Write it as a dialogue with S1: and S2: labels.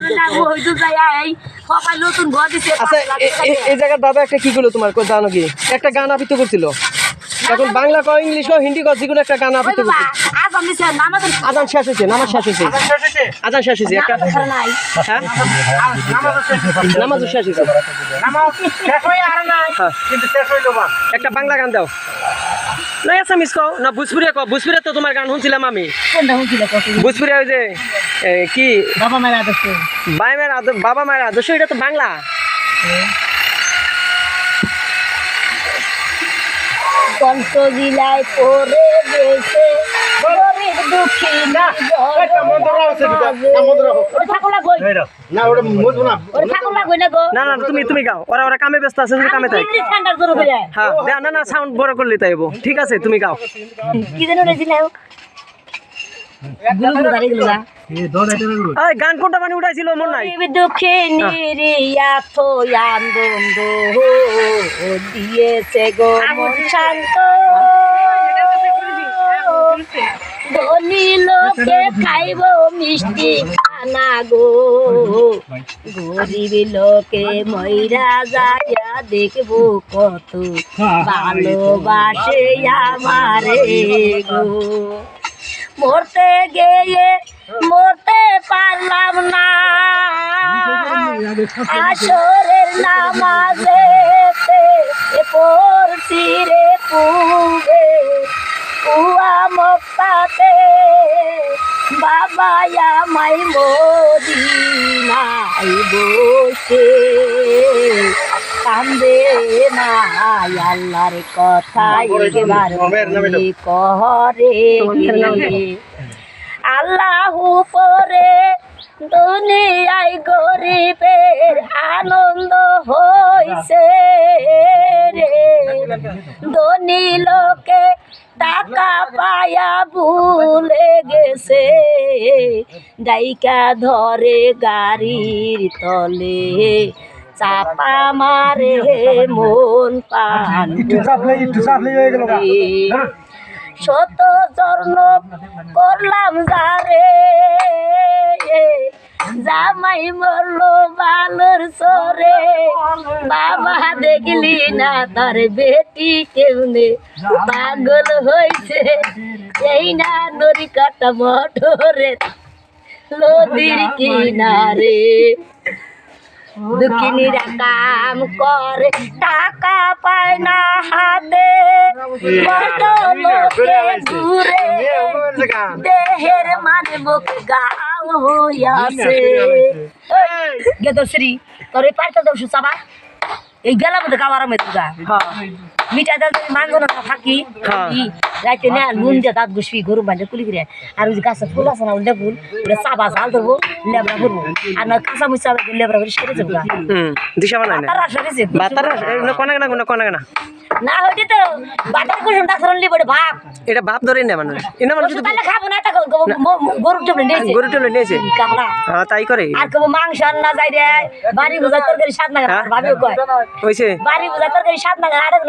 S1: এই
S2: আচ্ছা এই জায়গার দাদা একটা কি করল তোমার? জানো কি? একটা গান আবৃত্তি করছিল। এখন বাংলা কয় ইংলিশ কয় হিন্দি কয় যেকোনো একটা গান আবৃত্তি করছিল আজান শেষ হয়েছে নামাজ শেষ হয়েছে। আজান শেষ হয়েছে? একটা
S1: নামাজ নাই।
S2: হ্যাঁ? নামাজ শেষ হয়েছে। হ্যাঁ। একটা বাংলা গান দাও। না আসামিস কও না ভোজপুরিয়া কও ভোজপুরিয়া তো তোমার গান শুনছিলাম আমি। ভোজপুরিয়া ওই যে কি?
S1: বাবা মারা দেখছে
S2: বাবা মায়ের আদর্শ বাবা মায়ের আদর্শ এটা তো বাংলা।
S1: জেলায় পড়ে গেছে গরিব দুঃখী ঠাকুর
S3: না ওটা
S2: তুমি তুমি গাও ওরা ওরা কামে ব্যস্ত আছে কামে
S1: করে
S2: হ্যাঁ না না সাউন্ড বড় করলে তাইব ঠিক আছে তুমি গাও
S1: কি যেন রেছিল
S2: গান কোনটা মানে উঠাইছিল মন নাই
S1: গরিব দুঃখী নিরিয়াত আনন্দ দিয়েছে গো মন শান্ত ধনী লোকে খাইব মিষ্টি খানা গো গরিব লোকে ময়রা যাইয়া দেখব কত ভালোবাসে আমারে গো মরতে গিয়ে মরতে পারলাম না। আসরের নামাজে পড়ছি রে পুবে পুয়া মক্কাতে, বাবা আমাই মদিনাই বসে কান্দে না আল্লাহর কথা একবার আল্লাহ পরে দুনিয়ায় গরিবের আনন্দ হইছে রে। ধনী লোকে টাকা পায়া ভুলে গেছে ডাইকা ধরে গাড়ির তলে। চাপা মারে মন শত জন্ম করলাম যারে। জামাই মরলো বালর সরে বাবা দেখলি না তার বেটি কেমনে? পাগল হয়েছে এই না দড়ি কাটা মটরে নদীর কিনারে। দুঃখিনীরা কাম করে, টাকা পায় না হাতে। কত লোকে ঘুরে দেহের মানে মুখ গাও হইয়াছে। গেদশ্রী তোর এই পারতে দোষ চাবা এই গেলাম তো কাবার
S2: হ্যাঁ।
S1: মিঠা দাল যদি মানবো না থাকি।
S2: হ্যাঁ।
S1: রাইতে না নুন দিয়ে দাঁত ঘুষবি গরু বান্ধে কুলি করে। আর ওই যে গাছের ফুল আছে না ওটা চাবা জাল ধরবো লেবরা করব আর না কাঁচা মুচা লেবরা করে সেরে যাব গা।
S2: হুম দিশা বানাই না?
S1: তার আসলে যে
S2: বাতার কোনে না কোনে কোনে না
S1: না হইতে তো বাটার কুসুম ডাক্তার লিব ভাব
S2: এটা বাপ ধরে না মানুষ। এটা মানুষ
S1: ওষুধ তাহলে খাব না তা গরু টেবলে নিয়েছে।
S2: গরু টেলে নিয়েছে?
S1: কামড়া।
S2: হ্যাঁ তাই করে।
S1: আর কেবো মাংস আর না যাই রে। বাড়ি বোঝা তরকারি স্বাদ না
S2: হ্যাঁ?
S1: কয়।
S2: হয়েছে
S1: বাড়ি বোঝা তরকারি স্বাদ না আরেক